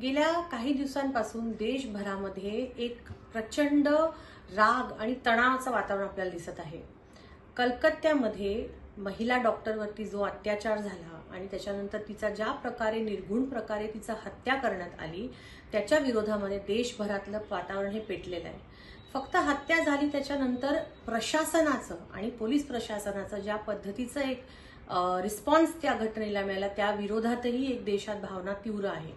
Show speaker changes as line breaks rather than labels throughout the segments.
गेल्या काही दिवसांपासून देशभरामध्ये एक प्रचंड राग आणि तणावाचं वातावरण आपल्याला दिसत आहे. कलकत्त्यामध्ये महिला डॉक्टरवरती जो अत्याचार झाला आणि त्याच्यानंतर तिचा ज्या प्रकारे निर्घुण प्रकारे तिचा हत्या करण्यात आली त्याच्या विरोधामध्ये देशभरातलं वातावरण हे पेटलेलं आहे. फक्त हत्या झाली त्याच्यानंतर प्रशासनाचं आणि पोलीस प्रशासनाचं ज्या पद्धतीचं एक रिस्पॉन्स त्या घटनेला मिळाला त्या विरोधातही एक देशात भावना तीव्र आहे.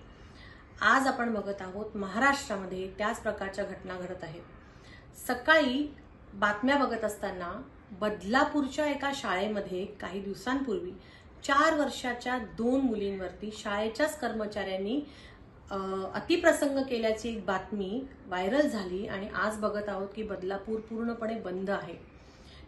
आज आपण बघत आहोत महाराष्ट्रामध्ये त्याच प्रकारच्या घटना घडत आहेत. सकाळी बातम्या बघत असताना बदलापूरच्या एका शाळेमध्ये काही दिवसांपूर्वी चार वर्षाच्या दोन मुलींवरती शाळेच्याच कर्मचाऱ्यांनी अतिप्रसंग केल्याची एक बातमी व्हायरल झाली आणि आज बघत आहोत की बदलापूर पूर्णपणे बंद आहे.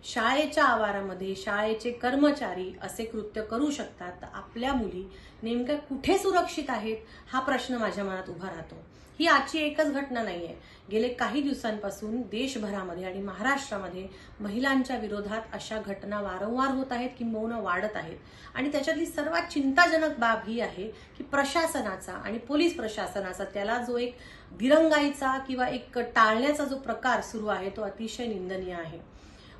शाळेच्या आवारामध्ये शाळेचे कर्मचारी असे कृत्य करू शकतात. तर आपल्या मुली नेमक्या कुठे सुरक्षित आहेत हा प्रश्न माझ्या मनात उभा राहतो. ही आजची एकच घटना नाहीये. गेले काही दिवसांपासून देशभरामध्ये आणि महाराष्ट्रामध्ये महिलांच्या विरोधात अशा घटना वारंवार होत आहेत किंबहुना वाढत आहेत. आणि त्याच्यातली सर्वात चिंताजनक बाब ही आहे की प्रशासनाचा आणि पोलीस प्रशासनाचा त्याला जो एक दिरंगाईचा किंवा एक टाळण्याचा जो प्रकार सुरू आहे तो अतिशय निंदनीय आहे.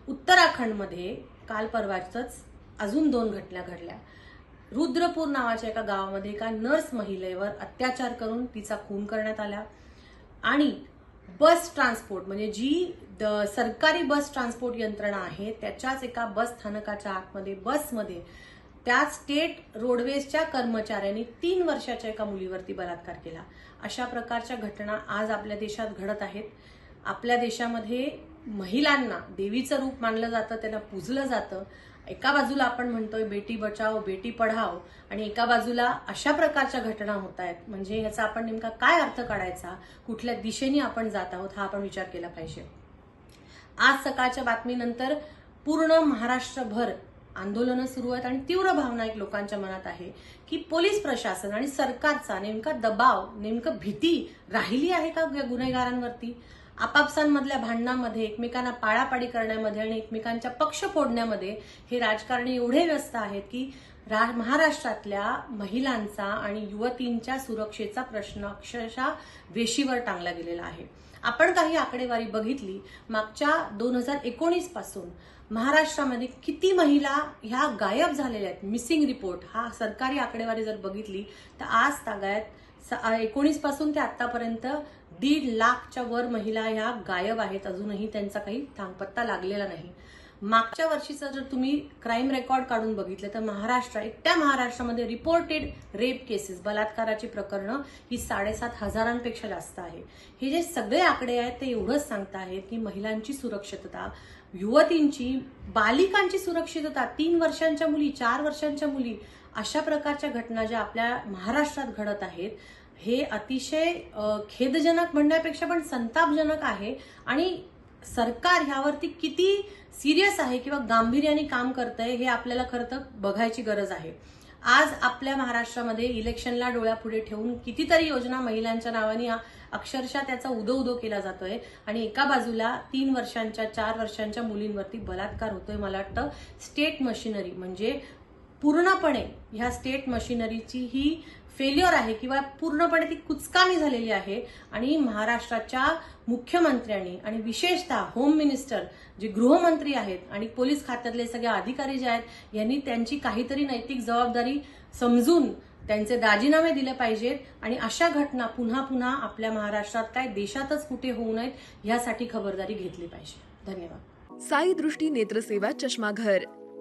उत्तराखंडमध्ये काल परवाचंच अजून दोन घटना घडल्या. रुद्रपूर नावाच्या एका गावामध्ये एका नर्स महिलेवर अत्याचार करून तिचा खून करण्यात आला. आणि बस ट्रान्सपोर्ट म्हणजे जी द- सरकारी बस ट्रान्सपोर्ट यंत्रणा आहे त्याच्याच एका बस स्थानकाच्या आतमध्ये बसमध्ये त्या स्टेट रोडवेजच्या कर्मचाऱ्यांनी तीन वर्षाच्या एका मुलीवरती बलात्कार केला. अशा प्रकारच्या घटना आज आपल्या देशात घडत आहेत. आपल्या देशामध्ये महिलांना देवीचं रूप मानलं जातं त्यांना पूजलं जातं. एका बाजूला आपण म्हणतोय बेटी बचाव बेटी पढाव आणि एका बाजूला अशा प्रकारच्या घटना होत आहेत. म्हणजे याचा आपण नेमका काय अर्थ काढायचा? कुठल्या दिशेने आपण जात आहोत? हा आपण विचार केला पाहिजे. आज सकाळच्या बातमीनंतर पूर्ण महाराष्ट्रभर आंदोलनं सुरू आहेत आणि तीव्र भावना एक लोकांच्या मनात आहे की पोलीस प्रशासन आणि सरकारचा नेमका दबाव नेमकं भीती राहिली आहे का या गुन्हेगारांवरती? आपापसांमधल्या भांडणामध्ये एकमेकांना पाळापाडी करण्यामध्ये आणि एकमेकांच्या पक्ष फोडण्यामध्ये हे राजकारणी एवढे व्यस्त आहेत की रा महाराष्ट्रातल्या महिलांचा आणि युवतींच्या सुरक्षेचा प्रश्न अक्षरशः वेशीवर टांगला गेलेला आहे. आपण काही आकडेवारी बघितली मागच्या दोन हजार एकोणीसपासून महाराष्ट्रामध्ये किती महिला ह्या गायब झालेल्या आहेत? मिसिंग रिपोर्ट हा सरकारी आकडेवारी जर बघितली तर आज तागायत एकोणीसपासून ते आतापर्यंत दीड लाखच्या वर महिला ह्या गायब आहेत. अजूनही त्यांचा काही थांगपत्ता लागलेला नाही. मागच्या वर्षीचं जर तुम्ही क्राईम रेकॉर्ड काढून बघितलं तर महाराष्ट्र एकट्या महाराष्ट्रामध्ये रिपोर्टेड रेप केसेस बलात्काराची प्रकरणं ही साडेसात हजारांपेक्षा जास्त आहे. हे जे सगळे आकडे आहेत ते एवढंच सांगत आहेत की महिलांची सुरक्षितता युवतींची बालिकांची सुरक्षितता तीन वर्षांच्या मुली चार वर्षांच्या मुली अशा प्रकारच्या घटना ज्या आपल्या महाराष्ट्रात घडत आहेत हे अतिशय खेदजनक म्हणण्यापेक्षा पण संतापजनक आहे. आणि सरकार ह्यावरती किती सिरियस आहे किंवा गांभीर्याने काम करतंय हे आपल्याला खरं तर बघायची गरज आहे. आज आपल्या महाराष्ट्रामध्ये इलेक्शनला डोळ्यापुढे ठेवून कितीतरी योजना महिलांच्या नावाने अक्षरशः त्याचा उदो उदो केला जातोय. आणि एका बाजूला तीन वर्षांच्या चार वर्षांच्या मुलींवरती बलात्कार होतोय मला वाटतं. स्टेट मशिनरी म्हणजे पूर्णपणे ह्या स्टेट मशिनरीची ही फेल्युअर आहे किंवा पूर्णपणे ती कुचकामी झालेली आहे. आणि महाराष्ट्राच्या मुख्यमंत्र्यांनी आणि विशेषतः होम मिनिस्टर जे गृहमंत्री आहेत आणि पोलीस खात्यातले सगळे अधिकारी जे आहेत यांनी त्यांची काहीतरी नैतिक जबाबदारी समजून त्यांचे राजीनामे दिले पाहिजेत. आणि अशा घटना पुन्हा पुन्हा आपल्या महाराष्ट्रात काय देशातच कुठे होऊ नयेत यासाठी खबरदारी घेतली पाहिजे. धन्यवाद.
साई दृष्टी नेत्रसेवा चष्माघर.